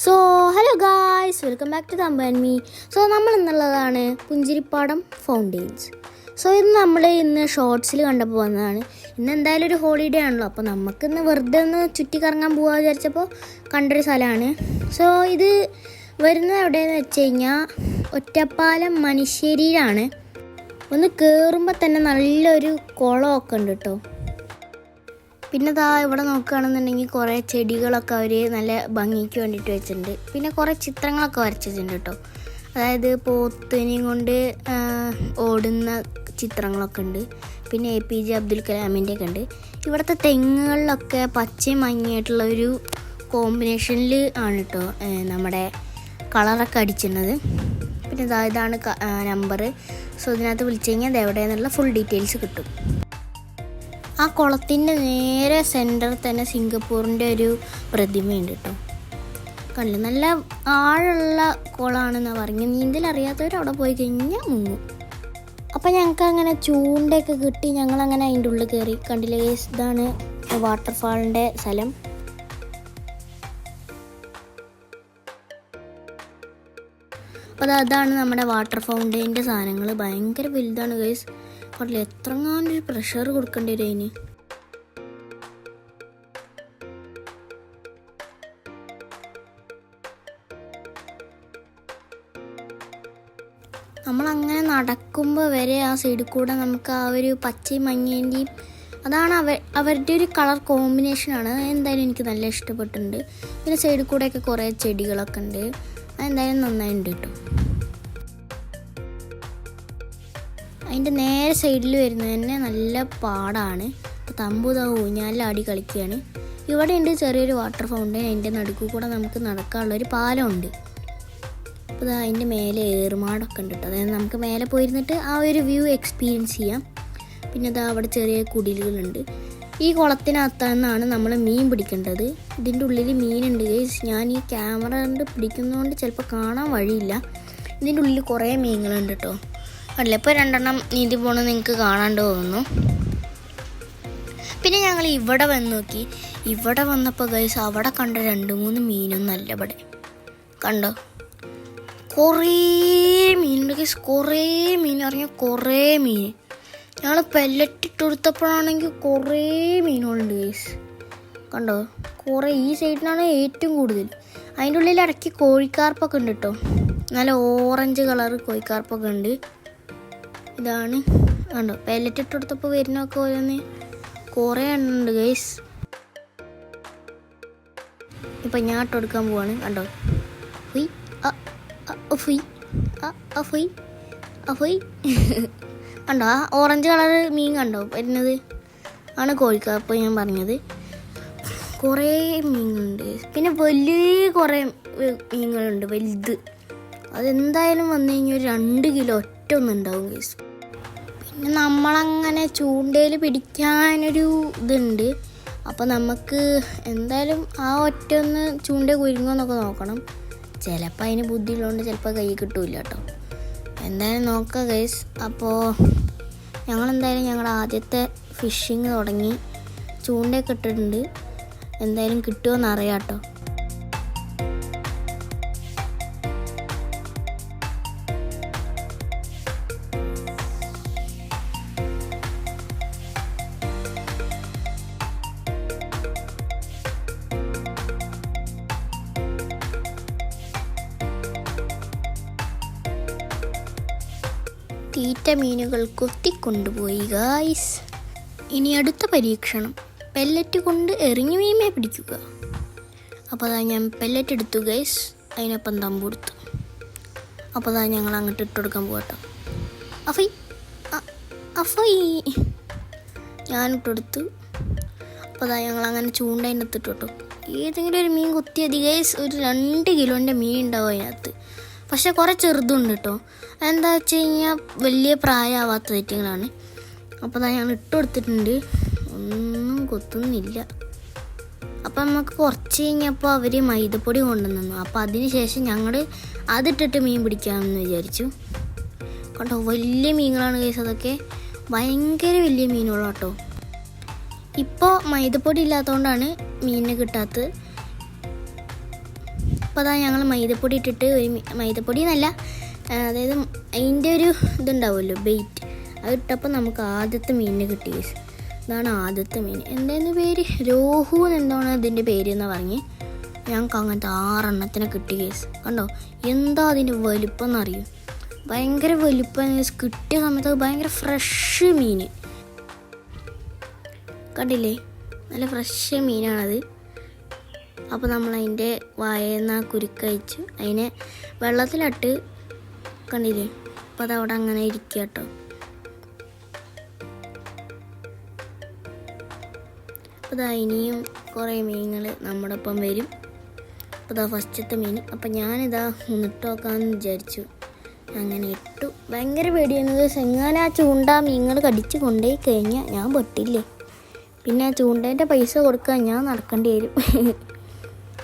So hello guys welcome back to Thamban me so നമ്മൾ ഇന്നുള്ളതാണ് പുഞ്ചിരിപ്പാടം fountains so ഇത് നമ്മൾ ഇന്ന് ഷോർട്സിൽ കണ്ടപ്പോൾ വന്നതാണ്. ഇന്ന് എന്തായാലും ഒരു ഹോളിഡേ ആണല്ലോ. അപ്പോൾ നമുക്ക് ഇന്ന് വെറുതെ ഒന്ന് ചുറ്റിക്കറങ്ങാൻ പോകാൻ വിചാരിച്ചപ്പോൾ കണ്ടൊരു സ്ഥലമാണ് സോ ഇത് വരുന്നത് എവിടെയെന്ന് വെച്ച് കഴിഞ്ഞാൽ ഒറ്റപ്പാലം മനുഷ്യരിയിലാണ് ഒന്ന് കയറുമ്പോൾ തന്നെ നല്ലൊരു കുളമൊക്കെ ഉണ്ട് കേട്ടോ പിന്നെ ദാ ഇവിടെ നോക്കുകയാണെന്നുണ്ടെങ്കിൽ കുറേ ചെടികളൊക്കെ അവർ നല്ല ഭംഗിക്ക് വേണ്ടിയിട്ട് വെച്ചിട്ടുണ്ട്. പിന്നെ കുറേ ചിത്രങ്ങളൊക്കെ വരച്ചിട്ടുണ്ട് കേട്ടോ. അതായത് പോത്തിനെയും കൊണ്ട് ഓടുന്ന ചിത്രങ്ങളൊക്കെ ഉണ്ട്. പിന്നെ എ പി ജെ അബ്ദുൽ കലാമിന്റെ ഒക്കെ ഉണ്ട്. ഇവിടുത്തെ തെങ്ങുകളിലൊക്കെ പച്ചയും മഞ്ഞയായിട്ടുള്ള ഒരു കോമ്പിനേഷനിൽ ആണ് കേട്ടോ നമ്മുടെ കളറൊക്കെ അടിച്ചിരുന്നത്. പിന്നെ ഇതാ ഇതാണ് നമ്പർ സോ ഇതിനകത്ത് വിളിച്ചു കഴിഞ്ഞാൽ അത് എവിടെയെന്നുള്ള ഫുൾ ഡീറ്റെയിൽസ് കിട്ടും. ആ കുളത്തിന്റെ നേരെ സെന്ററിൽ തന്നെ സിംഗപ്പൂറിന്റെ ഒരു പ്രതിമയുണ്ട് കേട്ടോ കണ്ടില്ല നല്ല ആഴമുള്ള കുളമാണെന്നാണ് പറഞ്ഞു നീന്തൽ അറിയാത്തവർ അവിടെ പോയി കഴിഞ്ഞാൽ മുങ്ങും. അപ്പോൾ ഞങ്ങൾക്ക് അങ്ങനെ ചൂണ്ടയൊക്കെ കിട്ടി ഞങ്ങളങ്ങനെ അതിന്റെ ഉള്ളിൽ കയറി കണ്ടില്ലേ? ഇതാണ് വാട്ടർഫാളിന്റെ സ്ഥലം. അപ്പോൾ അതാണ് നമ്മുടെ വാട്ടർ ഫൗണ്ടൈന്റെ സാധനങ്ങൾ ഭയങ്കര വലുതാണ് ഗൈസ് കണ്ടില്ല എത്രങ്ങാണ്ട് ഒരു പ്രഷർ കൊടുക്കേണ്ടി വരും അതിന്. നമ്മളങ്ങനെ നടക്കുമ്പോൾ വരെ ആ സൈഡിൽ കൂടെ നമുക്ക് ആ ഒരു പച്ചയും മഞ്ഞേന്റെയും അതാണ് അവർ അവരുടെ ഒരു കളർ കോമ്പിനേഷനാണ് എന്തായാലും എനിക്ക് നല്ല ഇഷ്ടപ്പെട്ടിട്ടുണ്ട്. പിന്നെ സൈഡിൽ കൂടെയൊക്കെ കുറേ ചെടികളൊക്കെ ഉണ്ട്. അതെന്തായാലും ഉണ്ട് കേട്ടോ അതിന്റെ നേരെ സൈഡിൽ വരുന്നത് തന്നെ നല്ല പാടാണ്. തമ്പുതാ ഊഞ്ഞാലാടി കളിക്കുകയാണ്. ഇവിടെ ഉണ്ട് ചെറിയൊരു വാട്ടർ ഫൗണ്ടൈൻ അതിന്റെ നടുക്ക് കൂടെ നമുക്ക് നടക്കാനുള്ളൊരു പാലമുണ്ട്. അപ്പോൾ ദാ അതിന്റെ മേലെ ഏറുമാടൊക്കെ ഉണ്ട് കേട്ടോ അതായത് നമുക്ക് മേലെ പോയിരുന്നിട്ട് ആ ഒരു വ്യൂ എക്സ്പീരിയൻസ് ചെയ്യാം. പിന്നെ ഇതാ അവിടെ ചെറിയ കുടിലുകളുണ്ട്. ഈ കുളത്തിനകത്താണ് നമ്മൾ മീൻ പിടിക്കേണ്ടത്. ഇതിന്റെ ഉള്ളിൽ മീനുണ്ട്. ഗൈസ് ഞാൻ ഈ ക്യാമറ കൊണ്ട് പിടിക്കുന്നതുകൊണ്ട് ചിലപ്പോൾ കാണാൻ വഴിയില്ല. ഇതിന്റെ ഉള്ളിൽ കുറേ മീനുകളുണ്ട് കേട്ടോ അല്ല ഇപ്പോൾ രണ്ടെണ്ണം നീന്തി പോകണമെന്ന് നിങ്ങൾക്ക് കാണാണ്ട് തോന്നുന്നു. പിന്നെ ഞങ്ങൾ ഇവിടെ വന്ന് നോക്കി. ഇവിടെ വന്നപ്പോൾ ഗൈസ് അവിടെ കണ്ട രണ്ട് മൂന്ന് മീനൊന്നും അല്ല ഇവിടെ കണ്ടോ? കുറേ മീനുണ്ട്. ഗൈസ് കുറേ മീൻ. പറഞ്ഞാൽ കുറേ മീൻ. ഞങ്ങൾ പെല്ലറ്റ് ഇട്ട് കൊടുത്തപ്പോഴാണെങ്കിൽ കുറേ മീനുകളുണ്ട് ഗൈസ് കണ്ടോ? കുറേ ഈ സൈഡിനാണ് ഏറ്റവും കൂടുതൽ. അതിന്റെ ഉള്ളിൽ ഇടയ്ക്ക് കോഴിക്കാർപ്പൊക്കെ ഉണ്ട് കേട്ടോ നല്ല ഓറഞ്ച് കളർ കോഴിക്കാർപ്പൊക്കെ ഉണ്ട്. ഇതാണ്. കണ്ടോ? പെല്ലറ്റ് കൊടുത്തപ്പോൾ വരുന്നൊക്കെ ഓരോന്ന് കുറേ എണ്ണം ഉണ്ട് ഗൈസ് ഇപ്പം ഞാൻ ഇട്ട് കൊടുക്കാൻ പോവാണ്. കണ്ടോ? ഫുയ് അ അ, ഫുയ് അ ഫുയ്. കണ്ടോ? ആ ഓറഞ്ച് കളർ മീൻ കണ്ടോ? വരുന്നത്? ആണ് കോഴിക്കാപ്പ് ഞാൻ പറഞ്ഞത്. കുറേ മീനുണ്ട് പിന്നെ വലിയ കുറേ മീനുകളുണ്ട് വലുത്. അതെന്തായാലും വന്നു കഴിഞ്ഞാൽ ഒരു രണ്ട് കിലോ ഒറ്റ ഒന്നും ഉണ്ടാവും കേസ് പിന്നെ നമ്മളങ്ങനെ ചൂണ്ടയിൽ പിടിക്കാനൊരു ഇതുണ്ട്. അപ്പോൾ നമുക്ക് എന്തായാലും ആ ഒറ്റ ഒന്ന് ചൂണ്ട കുരുങ്ങോന്നൊക്കെ നോക്കണം. ചിലപ്പോൾ അതിന് ബുദ്ധിയുള്ളതുകൊണ്ട് ചിലപ്പോൾ കൈ കിട്ടൂല കേട്ടോ എന്തായാലും നോക്കാം ഗൈസ് അപ്പോൾ ഞങ്ങളെന്തായാലും ഞങ്ങൾ ആദ്യത്തെ ഫിഷിങ് തുടങ്ങി. ചൂണ്ടയൊക്കെ ഇട്ടിട്ടുണ്ട്. എന്തായാലും കിട്ടുമോ എന്നറിയാം കേട്ടോ. തീറ്റ മീനുകൾ കൊത്തിക്കൊണ്ടുപോയി ഗായ്സ് ഇനി അടുത്ത പരീക്ഷണം. പെല്ലറ്റ് കൊണ്ട് എറിഞ്ഞു മീമെ പിടിക്കുക. അപ്പോൾ അതാ ഞാൻ പെല്ലറ്റ് എടുത്തു ഗൈസ് അതിനൊപ്പം തമ്പ് കൊടുത്തു അപ്പോൾ അതാ ഞങ്ങൾ അങ്ങോട്ട് ഇട്ട് കൊടുക്കാൻ പോകട്ടോ അഫൈ അഫൈ. ഞാൻ ഇട്ടെടുത്തു അപ്പോൾ അതാ ഞങ്ങൾ അങ്ങനെ ചൂണ്ട അതിനകത്ത് ഏതെങ്കിലും ഒരു മീൻ കുത്തിയത് ഗൈസ് ഒരു രണ്ട് കിലോന്റെ മീൻ ഉണ്ടാവും അതിനകത്ത്. പക്ഷെ കുറേ ചെറുതുണ്ട് കേട്ടോ എന്താ വെച്ച് കഴിഞ്ഞാൽ വലിയ പ്രായമാവാത്ത തെറ്റുകളാണ്. അപ്പോൾ അതാ ഞാൻ ഇട്ട് കൊടുത്തിട്ടുണ്ട്. ഒന്നും കൊത്തുന്നില്ല. അപ്പം നമുക്ക് കുറച്ച് കഴിഞ്ഞപ്പോൾ അവർ മൈദപ്പൊടി കൊണ്ടുവന്നു. അപ്പോൾ അതിന് ശേഷം ഞങ്ങൾ അതിട്ടിട്ട് മീൻ പിടിക്കാമെന്ന് വിചാരിച്ചു. കേട്ടോ വലിയ മീനുകളാണ് കേസ് അതൊക്കെ. ഭയങ്കര വലിയ മീനുകളാട്ടോ ഇപ്പോൾ മൈദപ്പൊടി ഇല്ലാത്തതുകൊണ്ടാണ് മീനിനെ കിട്ടാത്തത്. അപ്പോൾ അതാ ഞങ്ങൾ മൈദപ്പൊടി ഇട്ടിട്ട് ഒരു മൈദപ്പൊടി എന്നല്ല അതായത് അതിന്റെ ഒരു ഇതുണ്ടാവുമല്ലോ ബെയ്റ്റ് അത് ഇട്ടപ്പോൾ നമുക്ക് ആദ്യത്തെ മീനിനെ കിട്ടി. ഇതാണ് ആദ്യത്തെ മീൻ. എന്തായിരുന്നു പേര്? രോഹു എന്താണ് അതിന്റെ പേര് എന്ന് പറഞ്ഞ്. ഞങ്ങൾക്ക് അങ്ങനത്തെ ആറെണ്ണത്തിനെ കിട്ടി കേസ് കണ്ടോ? എന്താ അതിന്റെ വലുപ്പം എന്നറിയും? ഭയങ്കര വലുപ്പം. കിട്ടിയ സമയത്ത് അത് ഭയങ്കര ഫ്രഷ് മീൻ കണ്ടില്ലേ? നല്ല ഫ്രഷ് മീനാണത്. അപ്പോൾ നമ്മൾ അതിന്റെ വായന്ന കുരുക്കയച്ചു അതിനെ വെള്ളത്തിലിട്ട് കണ്ടില്ലേ? അപ്പോൾ അത് അവിടെ അങ്ങനെ ഇരിക്കുക കേട്ടോ. അപ്പോൾ ഇതാ ഇനിയും കുറേ മീനുകൾ നമ്മുടെ ഒപ്പം വരും. അപ്പോൾ ഇതാ ഫസ്റ്റത്തെ മീൻ. അപ്പോൾ ഞാനിതാ ഒന്നിട്ട് നോക്കാമെന്ന് വിചാരിച്ചു. അങ്ങനെ ഇട്ടു. ഭയങ്കര പേടിയാണത് എങ്ങനെ ആ ചൂണ്ട മീനുകൾ കടിച്ച് കൊണ്ടുപോയി കഴിഞ്ഞാൽ ഞാൻ പൊട്ടില്ലേ? പിന്നെ ആ ചൂണ്ടേന്റെ പൈസ കൊടുക്കാൻ ഞാൻ നടക്കേണ്ടി വരും.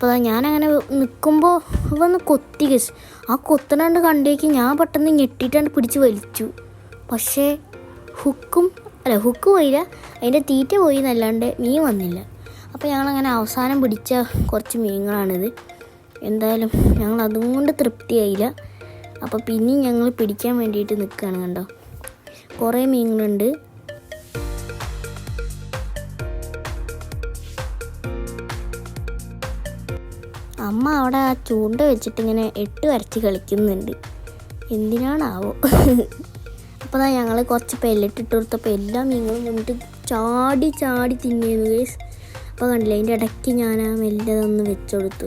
അപ്പോൾ ഞാനങ്ങനെ നിൽക്കുമ്പോൾ വന്ന് കൊത്തി കസ് ആ കൊത്തനാണ്ട് കണ്ടേക്ക് ഞാൻ പെട്ടെന്ന് ഞെട്ടിയിട്ടാണ്ട് പിടിച്ച് വലിച്ചു. പക്ഷേ ഹുക്കും അല്ല ഹുക്ക് പോയില്ല. അതിന്റെ തീറ്റ പോയി എന്നല്ലാണ്ട് മീൻ വന്നില്ല. അപ്പോൾ ഞങ്ങളങ്ങനെ അവസാനം പിടിച്ച കുറച്ച് മീനുകളാണിത്. എന്തായാലും ഞങ്ങൾ അതുകൊണ്ട് തൃപ്തിയായില്ല. അപ്പോൾ പിന്നെയും ഞങ്ങൾ പിടിക്കാൻ വേണ്ടിയിട്ട് നിൽക്കുകയാണ് കണ്ടോ. കുറേ മീനുകളുണ്ട്. അമ്മ അവിടെ ആ ചൂണ്ട വെച്ചിട്ട് ഇങ്ങനെ എട്ട് വരച്ച് കളിക്കുന്നുണ്ട്. എന്തിനാണാവോ? അപ്പോൾ ദാ ഞങ്ങൾ കുറച്ച് പെല്ലിട്ടിട്ട് കൊടുത്തപ്പോൾ എല്ലാം മീനുകളും വന്നിട്ട് ചാടി ചാടി തിന്നിയിരുന്നു ഗേസ് അപ്പോൾ കണ്ടില്ല അതിന്റെ ഇടയ്ക്ക് ഞാൻ ആ മെല്ലതൊന്ന് വെച്ചുകൊടുത്തു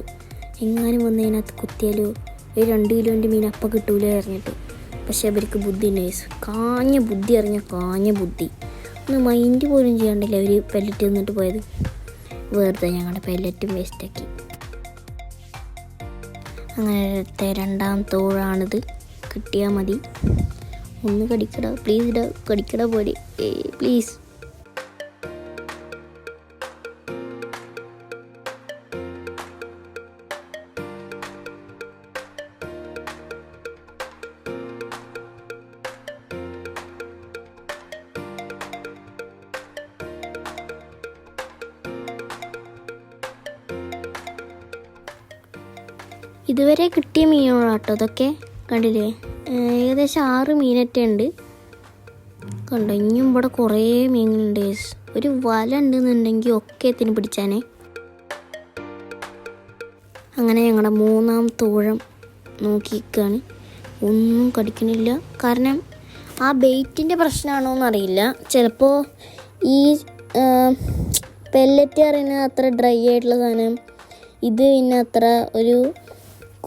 എങ്ങാനും വന്ന് അതിനകത്ത് കുത്തിയാലോ ഒരു രണ്ട് കിലോന്റെ മീൻ അപ്പം കിട്ടൂല അറിഞ്ഞിട്ട് പക്ഷേ അവർക്ക് ബുദ്ധി കേസ് കാഞ്ഞ ബുദ്ധി അറിഞ്ഞ കാഞ്ഞ ബുദ്ധി. ഒന്ന് മൈൻഡ് പോലും ചെയ്യാണ്ടല്ലേ അവർ പെല്ലറ്റ് നിന്നിട്ട് പോയത്? വെറുതെ ഞങ്ങളുടെ പെല്ലറ്റും വേസ്റ്റാക്കി അങ്ങനത്തെ രണ്ടാം തോഴാണിത്. കിട്ടിയാൽ മതി. ഒന്ന് കടിക്കട പ്ലീസ് ഇട കടിക്കട പോലെ. പ്ലീസ് ഇതുവരെ കിട്ടിയ മീനുകളാണ് കേട്ടോ അതൊക്കെ കണ്ടില്ലേ ഏകദേശം ആറ് മീനൊക്കെ ഉണ്ട്. കണ്ടോ ഇനിയും ഇവിടെ കുറേ guys. ഒരു വല ഉണ്ടെന്നുണ്ടെങ്കിൽ ഒക്കെ എത്തിന് പിടിച്ചാനേ. അങ്ങനെ ഞങ്ങളുടെ മൂന്നാം തോഴം നോക്കിയിരിക്കുകയാണ്. ഒന്നും കടിക്കണില്ല. കാരണം ആ ബെയ്റ്റിന്റെ പ്രശ്നമാണോ എന്നറിയില്ല ചിലപ്പോൾ ഈ പെല്ലറ്റ് പറയുന്നത് അത്ര ഡ്രൈ ആയിട്ടുള്ള സാധനം ഇത് പിന്നെ അത്ര ഒരു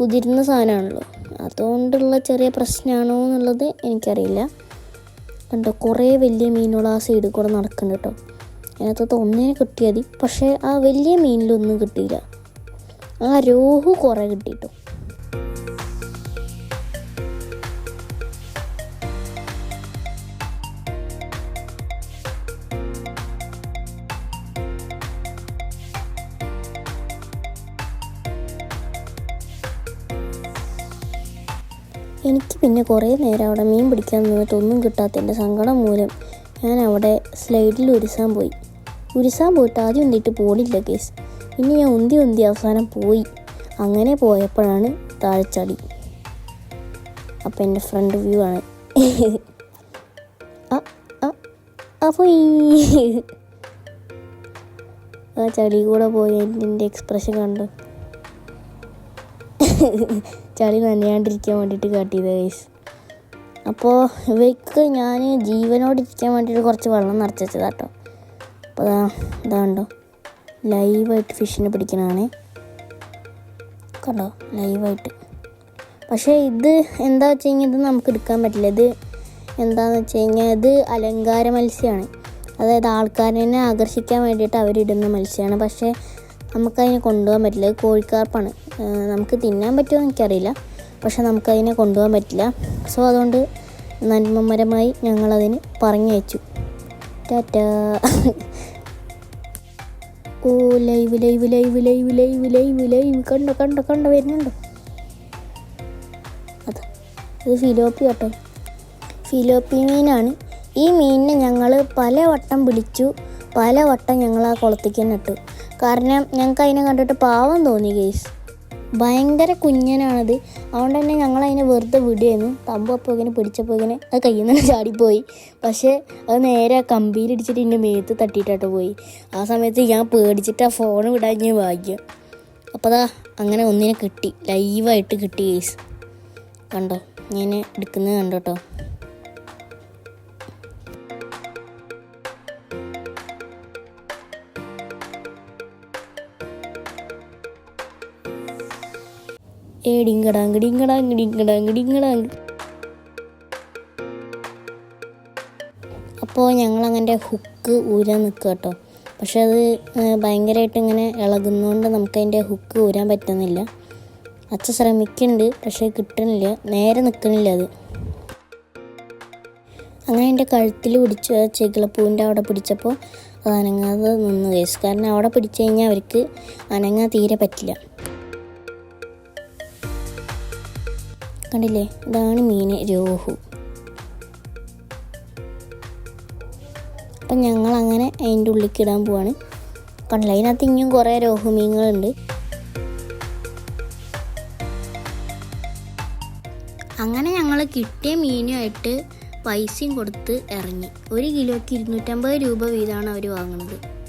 കുതിരുന്ന സാധനമാണല്ലോ. അതുകൊണ്ടുള്ള ചെറിയ പ്രശ്നമാണോ എന്നുള്ളത് എനിക്കറിയില്ല. കണ്ടോ കുറേ വലിയ മീനുകൾ ആ സൈഡിൽ കൂടെ നടക്കുന്നുണ്ട് കേട്ടോ. അതിനകത്ത് ഒന്നിനെ കിട്ടിയാൽ മതി. പക്ഷേ ആ വലിയ മീനിലൊന്നും കിട്ടിയില്ല. ആ രോഹു കുറേ കിട്ടിട്ടോ എനിക്ക് പിന്നെ കുറേ നേരം അവിടെ മീൻ പിടിക്കാൻ നിന്നിട്ട് ഒന്നും കിട്ടാത്തതിന്റെ സങ്കടം മൂലം ഞാൻ അവിടെ സ്ലൈഡിൽ ഉരുസാൻ പോയി. ഉരുസാൻ പോയിട്ട് ആദ്യം ഉന്തിയിട്ട് പോടില്ല കേസ്. പിന്നെ ഞാൻ ഉന്തി ഉന്തി അവസാനം പോയി. അങ്ങനെ പോയപ്പോഴാണ് താഴ്ചടി അപ്പം എന്റെ ഫ്രണ്ട് വ്യൂ ആണ്. അപ്പോൾ ആ ചളി കൂടെ പോയി എന്റെ എക്സ്പ്രഷൻ കണ്ടു. ചളി നനയാണ്ടിരിക്കാൻ വേണ്ടിയിട്ട് കാട്ടിയത് ഗൈസ് അപ്പോൾ ഇവയ്ക്ക് ഞാൻ ജീവനോട് ഇരിക്കാൻ വേണ്ടിയിട്ട് കുറച്ച് വെള്ളം നിറച്ച് കേട്ടോ അപ്പോൾ ഇതാണ്ടോ ലൈവായിട്ട് ഫിഷിനെ പിടിക്കണതാണ്. കണ്ടോ? ലൈവായിട്ട് പക്ഷേ ഇത് എന്താ വെച്ച് കഴിഞ്ഞാൽ ഇത് നമുക്ക് എടുക്കാൻ പറ്റില്ല. ഇത് എന്താണെന്ന് വെച്ച് കഴിഞ്ഞാൽ ഇത് അലങ്കാര മത്സ്യമാണ് അതായത് ആൾക്കാരെ ആകർഷിക്കാൻ വേണ്ടിയിട്ട് അവരിടുന്ന മത്സ്യമാണ് പക്ഷേ നമുക്കതിനെ കൊണ്ടുപോകാൻ പറ്റില്ല. കോഴിക്കാർപ്പാണ്. നമുക്ക് തിന്നാൻ പറ്റുമോ എനിക്കറിയില്ല. പക്ഷെ നമുക്കതിനെ കൊണ്ടുപോകാൻ പറ്റില്ല. സോ അതുകൊണ്ട് നന്മമരമായി ഞങ്ങളതിന് പറഞ്ഞയച്ചു. Tata. Oh live live live live live live live. കണ്ടോ കണ്ടോ കണ്ടോ വരുന്നുണ്ടോ? ഇത് ഫിലോപ്പി കേട്ടോ. ഫിലോപ്പി മീനാണ്. ഈ മീനിനെ ഞങ്ങൾ പല വട്ടം പിടിച്ചു പല വട്ടം ഞങ്ങൾ ആ കുളത്തേക്ക് തന്നെ ഇട്ടു. കാരണം ഞങ്ങൾക്ക് അതിനെ കണ്ടിട്ട് പാവം തോന്നി കേസ് ഭയങ്കര കുഞ്ഞനാണത്. അതുകൊണ്ട് തന്നെ ഞങ്ങൾ അതിനെ വെറുതെ വിടുകയായിരുന്നു. തമ്പ് അപ്പോൾ ഇങ്ങനെ പിടിച്ചപ്പോൾ ഇങ്ങനെ അത് കയ്യിൽ നിന്ന് ചാടിപ്പോയി. പക്ഷേ അത് നേരെ കമ്പിയിലിടിച്ചിട്ട് എന്റെ മേത്ത് തട്ടിയിട്ടാട്ടോ പോയി. ആ സമയത്ത് ഞാൻ പേടിച്ചിട്ട് ആ ഫോൺ വിടാൻ ഞാൻ ഭാഗ്യം. അപ്പോൾ അതാ അങ്ങനെ ഒന്നിനെ കിട്ടി. ലൈവായിട്ട് കിട്ടി കേസ് കണ്ടോ? ഞാൻ എടുക്കുന്നത് കണ്ടോ ഏടിങ്കടാങ്ക് ഡിങ്കടാങ്ക് ഡിങ്കടാങ്ക് അപ്പോൾ ഞങ്ങൾ അങ്ങനെ ഹുക്ക് ഊരാൻ നിൽക്കുക കേട്ടോ പക്ഷെ അത് ഭയങ്കരമായിട്ട് ഇങ്ങനെ ഇളകുന്നതുകൊണ്ട് നമുക്ക് അതിന്റെ ഹുക്ക് ഊരാൻ പറ്റുന്നില്ല. അച്ഛൻ ശ്രമിക്കുന്നുണ്ട് പക്ഷേ കിട്ടണില്ല. നേരെ നിൽക്കണില്ല അത്. അങ്ങനെ എന്റെ കഴുത്തിൽ പിടിച്ച ചെകിളപ്പൂവിന്റെ അവിടെ പിടിച്ചപ്പോൾ അത് അനങ്ങാതെ നിന്ന് കേസ്. കാരണം അവിടെ പിടിച്ചു കഴിഞ്ഞാൽ അവർക്ക് അനങ്ങാൻ തീരെ പറ്റില്ല. കണ്ടില്ലേ? ഇതാണ് മീൻ രോഹു. അപ്പം ഞങ്ങൾ അങ്ങനെ അതിന്റെ ഉള്ളിലേക്ക് ഇടാൻ പോവാണ്. കണ്ടില്ല? അതിനകത്ത് ഇനിയും കുറേ രോഹു മീനുകളുണ്ട്. അങ്ങനെ ഞങ്ങൾ കിട്ടിയ മീനുമായിട്ട് പൈസയും കൊടുത്ത് ഇറങ്ങി. ഒരു കിലോയ്ക്ക് ഇരുന്നൂറ്റമ്പത് രൂപ വീതമാണ് അവർ വാങ്ങുന്നത്.